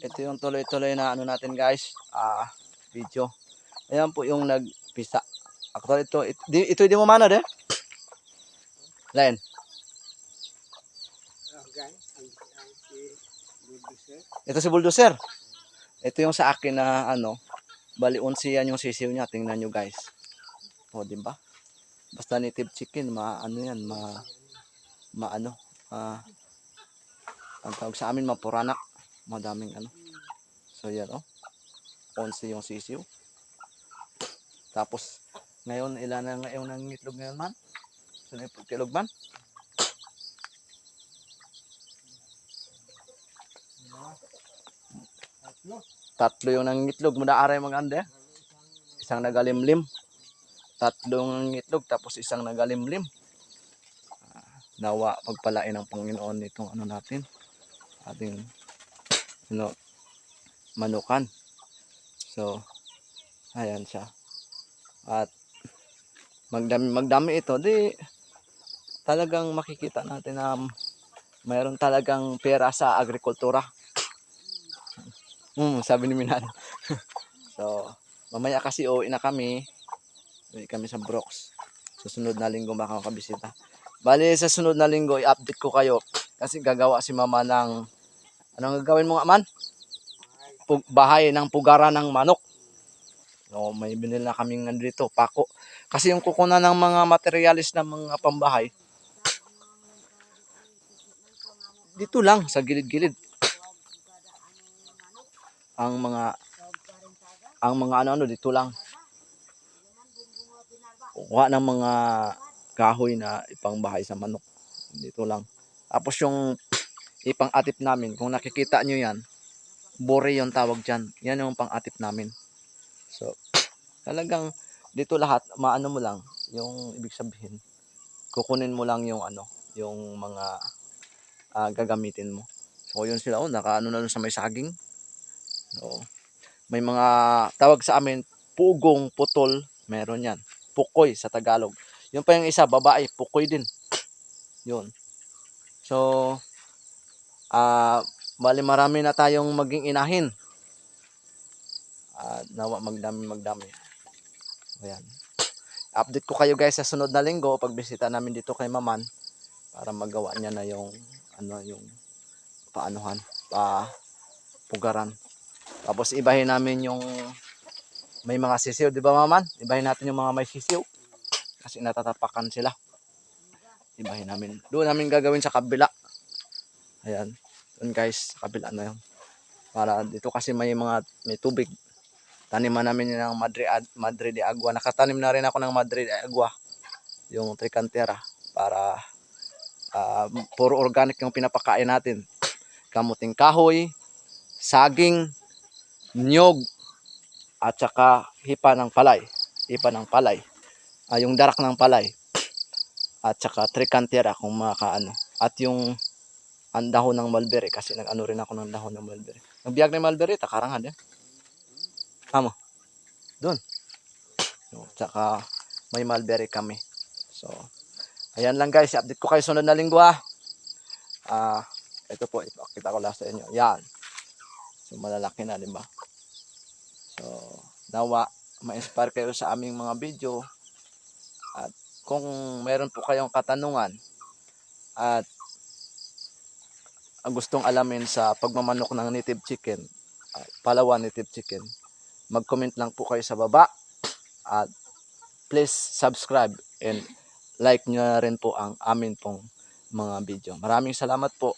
ito yung tuloy-tuloy na ano natin guys, ah, video. Ayan po yung nagpisa. Actually ito, ito, ito di mo mana de? Lain. Ito si bulldozer. Ito yung sa akin na ano, bali 11 yan yung sisiw niya. Tingnan nyo guys. O, di ba? Basta native chicken, ma ano yan, ma ma ano, ah, ang tawag sa amin, mapuranak. Madaming ano. So, yan oh. 11 yung sisiw. Tapos, ngayon, ilan na ngayon ng itlog ngayon man? So, na itlog man? Tatlo yung nangitlog mo na aray mga ande. Isang nagalimlim. Tatlong itlog tapos isang nagalimlim. Ah, nawa pagpalain ng Panginoon nitong ano natin. Ating ano, manukan. So, ayan siya. At magdami magdami ito di talagang makikita natin na mayroon talagang pera sa agrikultura. Hmm, sabi ni Minan. so, mamaya kasi uuwi na kami. Uwi kami sa Brooks. Susunod na linggo makakabisita. Bali, sa sunod na linggo, i-update ko kayo. Kasi gagawa si mama ng... Anong gagawin mo nga man? Pug, bahay ng pugara ng manok. So, may binili na kaming nandito, pako. Kasi yung kukuna ng mga materialis ng mga pambahay, dito lang, sa gilid-gilid. Ang mga ang mga ano-ano dito lang. Kuha ng mga kahoy na ipangbahay sa manok. Dito lang. Tapos yung ipang-atip namin, kung nakikita nyo yan, bore yung tawag dyan. Yan yung pang-atip namin. So, talagang dito lahat, maano mo lang, yung ibig sabihin, kukunin mo lang yung ano, yung mga ah, gagamitin mo. So, yun sila, oh, nakaano na sa may saging. So, may mga tawag sa amin, pugong putol, meron yan. Pukoy sa Tagalog. Yung pa yung isa, babae, pukoy din. Yun. So, ah, bali marami na tayong maging inahin. Ah, nawa magdami magdami. Ayan. Update ko kayo guys sa sunod na linggo pagbisita namin dito kay Maman para magawa niya na yung ano yung paanuhan, pa pugaran. Tapos ibahin namin yung may mga sisiw, di ba Maman? Ibahin natin yung mga may sisiw kasi natatapakan sila. Ibahin namin. Doon namin gagawin sa kabila. Ayan. Doon guys, kabila na yun. Para dito kasi may mga may tubig. Taniman namin yun ng Madre, Ad- Madre de Agua. Nakatanim na rin ako ng Madre de Agua. Yung tricantera. Para ah, puro organic yung pinapakain natin. Kamuting kahoy, saging, nyog, at saka hipa ng palay. Hipa ng palay. Ah, yung darak ng palay. At saka tricantera kung makaano. At yung ang dahon ng mulberry kasi nag-ano rin ako ng dahon ng mulberry. Nagbiyak ng mulberry, takarangan din. Amo. Doon. No, tsaka may mulberry kami. So, ayan lang guys. Update ko kayo sunod na linggo ah. Ah, ito po, ipakita ko lang sa inyo. Yan. So, malalaki na, di ba? So, nawa, ma-inspire kayo sa aming mga video. At kung meron po kayong katanungan at gustong alamin sa pagmamanok ng native chicken, uh, Palawan native chicken, mag-comment lang po kayo sa baba at please subscribe and like nyo rin po ang amin pong mga video. Maraming salamat po.